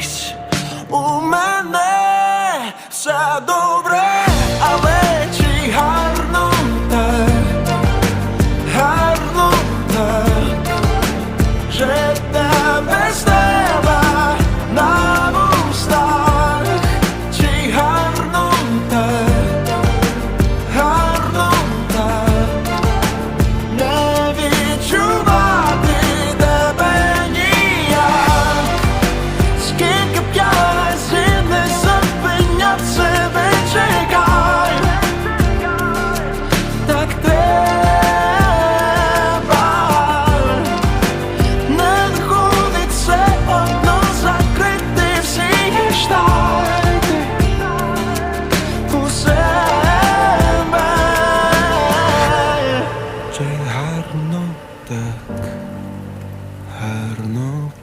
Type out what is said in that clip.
колись у мене все добре, але чи гарно так, гарно так, жити без тебе. гарно так, гарно.